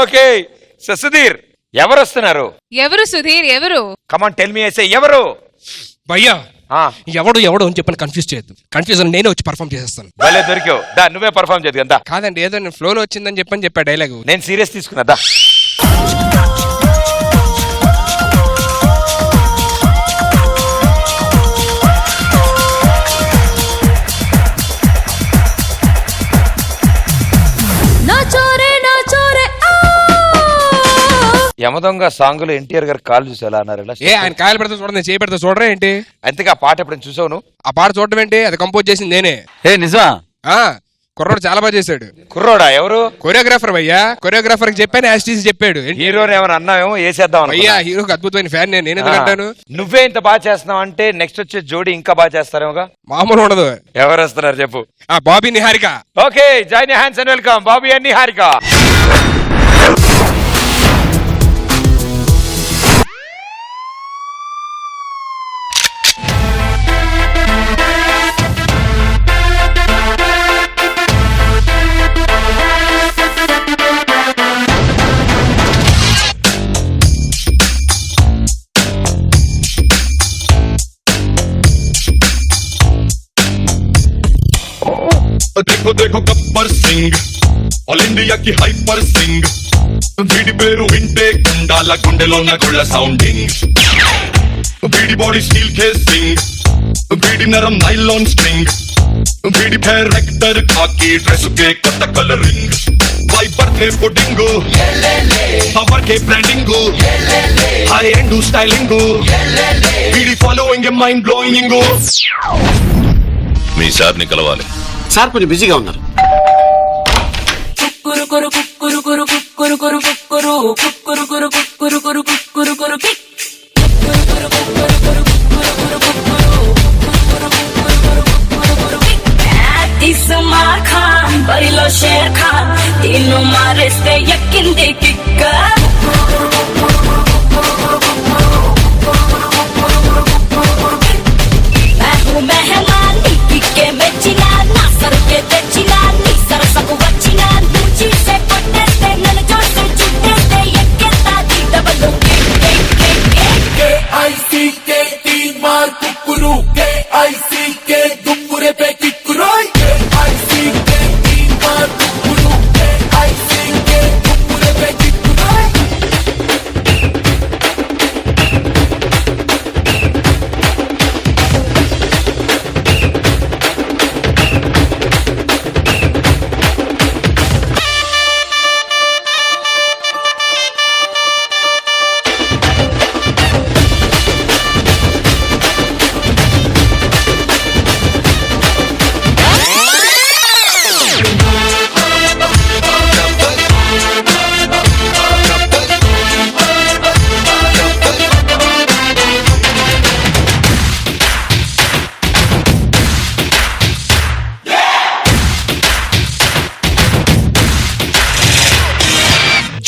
Okay so Sudheer ఎవరు వస్తున్నారు ఎవరు? సుధీర్ ఎవరు కమాన్ టెల్ మీ ఐసే ఎవరు? భయ్యా ఆ, ఎవడు ఎవడు అని చెప్పని కన్ఫ్యూజ్ చేయొద్దు. కన్ఫ్యూజన్ నేనే వచ్చి పర్ఫామ్ చేసేస్తాను. భలే దొరికావు. దా నువ్వే పర్ఫామ్ చేద్దు కదా. కాదండి ఏదో నేను ఫ్లోలో వచ్చిందని చెప్పని చెప్పా డైలాగ్ నేను సీరియస్ తీసుకున్నా దా. యమదొంగ సాంగ్లో ఎన్టీఆర్ గారు కాల్ చూసి ఎలా అన్నారు ఇలా ఏ ఆయన కాయలు పెడితే చూడండి చేయి పెడితే చూడరా ఏంటి? అంతేగా ఆ పాట ఎప్పుడైనా చూసావు నువ్వు ఆ పాట చూడడం ఏంటి? అది కంపోజ్ చేసింది నేనే. ఏ నిజమా? ఆ కుర్రోడు చాలా బాగా చేశాడు. కుర్రోడా ఎవరు? కొరియోగ్రాఫర్ భయ్యా కొరియోగ్రాఫర్కి చెప్పాను యాస్టీస్ చెప్పాడు. ఏంటి? హీరోని ఏమైనా అన్నావేమో వేసేద్దాం అనుకున్నా. హీరోకి అద్భుతమైన ఫ్యాన్ నేను. నేను ఎందుకు ఆ, అంటాను? నువ్వే ఇంత బాగా చేస్తున్నావు అంటే నెక్స్ట్ వచ్చే జోడి ఇంకా బాగా చేస్తారేమోగా? మామూలు ఉండదు. ఎవరు వస్తున్నారు చెప్పు. ఆ Bobby Niharika. Okay join hands and welcome. Bobby and Niharika. देखो देखो गब्बर सिंह ఆల్ ఇండియా కి హైపర్ సింగ్ వీడి పేరు వింటే గుండాల గుండెలో గుళ్ళ సౌండింగ్ వీడి బాడీ స్టీల్ కేసింగ్ వీడి నరం నైలాన్ స్ట్రింగ్ వీడి క్యారెక్టర్ కాకి డ్రెస్ కే కొత్త కలరింగ్ వైపర్ కే పుడింగ్ పవర్ కే బ్రాండింగ్ హై ఎండ్ స్టైలింగ్ వీడి ఫాలోయింగ్ మైండ్ బ్లోయింగ్ మీ సార్ని కలవాలి సార్ కొంచెం బిజీగా ఉన్నారు. కుక్కురు కురు కుక్కురు కురు కుక్కురు కురు కుక్కురు కుక్కురు కురు కుక్కురు కురు కుక్కురు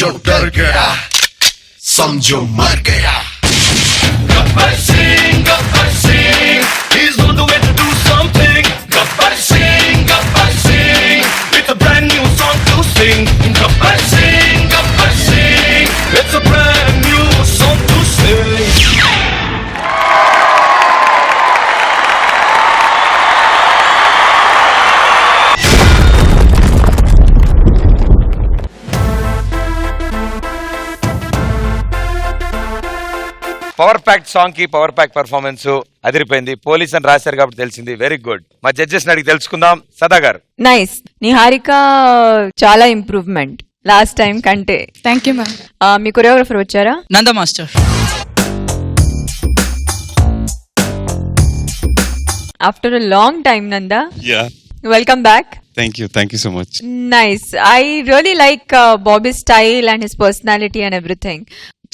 जो डर गया समझो मर गया। गब्बर सिंह। పవర్ ప్యాక్ సాంగ్కి పవర్ ప్యాక్ పర్ఫార్మెన్స్ అదిరిపోయింది. పోలీస్ అని రాశారు కాబట్టి తెలిసింది. వెరీ గుడ్ మా జడ్జెస్ అడిగి తెలుసుకుందాం. సదా గారు నైస్ నిహారిక చాలా ఇంప్రూవ్మెంట్. లాస్ట్ టైం కంటే. థ్యాంక్ యూ మ్యామ్ ఆ, మీ కొరియోగ్రఫర్ వచ్చారా? Nanda master. After long time Nanda. Yeah. Welcome back Thank you. Thank you so much. Nice I really like Bobby style and his personality and everything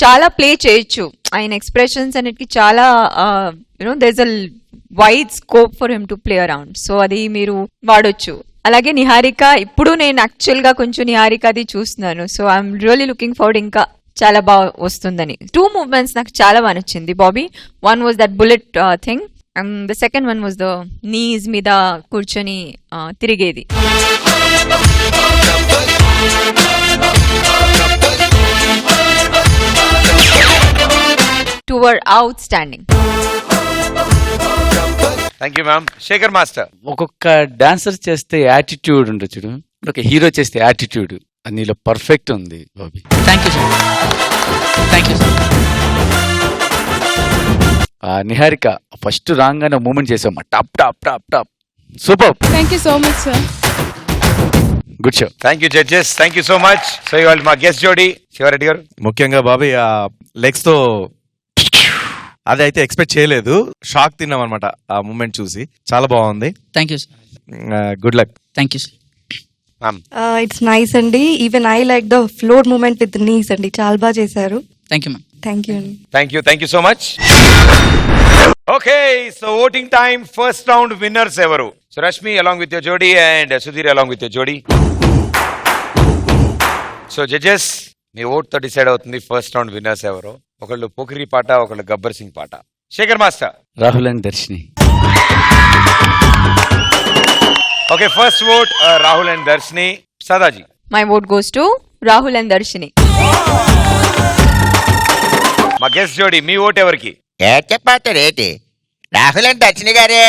చాలా play చేయొచ్చు. ఆయన expressions అన్నిటికి చాలా you know there a wide scope for him to play around so అది మీరు వాడొచ్చు. అలాగే నిహారిక ఇప్పుడు నేను యాక్చువల్గా కొంచెం నిహారికది చూస్తున్నాను. So I'm really looking forward ఇంకా చాలా బాగా వస్తుందని. టూ మూవ్మెంట్స్ నాకు చాలా బాగా నచ్చింది Bobby. One was that bullet thing and the second one was the knees మీద కూర్చొని తిరిగేది. Were outstanding thank you ma'am Shekhar master ఒక్కొక్క డాన్సర్ చేస్తే యాటిట్యూడ్ ఉంటుంది చూడు. ఒక హీరో చేస్తే యాటిట్యూడ్ నీలో పర్ఫెక్ట్ ఉంది Bobby. Thank you sir thank you sir Niharika first రాగానే మూమెంట్ చేసాం. Top top top top. Super thank you so much sir good show thank you judges thank you so much so ఇవాళ మా guest జోడి శివారెడ్డి గారు. ముఖ్యంగా బాబాయ్ ఆ లెగ్స్తో అది అయితే ఎక్స్పెక్ట్ చేయలేదు. షాక్ తిన్నాం అనమాట ఆ మూమెంట్ చూసి. చాలా బాగుంది. Thank you sir good luck thank you sir ma'am it's nice అండి. Even I like the floor moment with knees అండి. చాలా బాగా చేశారు. Thank you ma'am thank you అండి. Thank you thank you so much okay so voting time first round winners ఎవరు? So Rashmi along with your jodi and Sudheer along with your jodi so judges మీ ఓట్తో decide అవుతుంది first round winners ఎవరు? ఒకళ్ళు పోకిరి పాట ఒకళ్ళు గబ్బర్ సింగ్ పాట. Shekhar master. Rahul and Darshini. Okay first vote Rahul and Darshini. Sadaji. My vote goes to Rahul and Darshini. మా guest జోడీ మీ vote ఎవరికి? ఏ చెప్పారు రేటి? రాహుల్ అంటే దర్శిని గారే.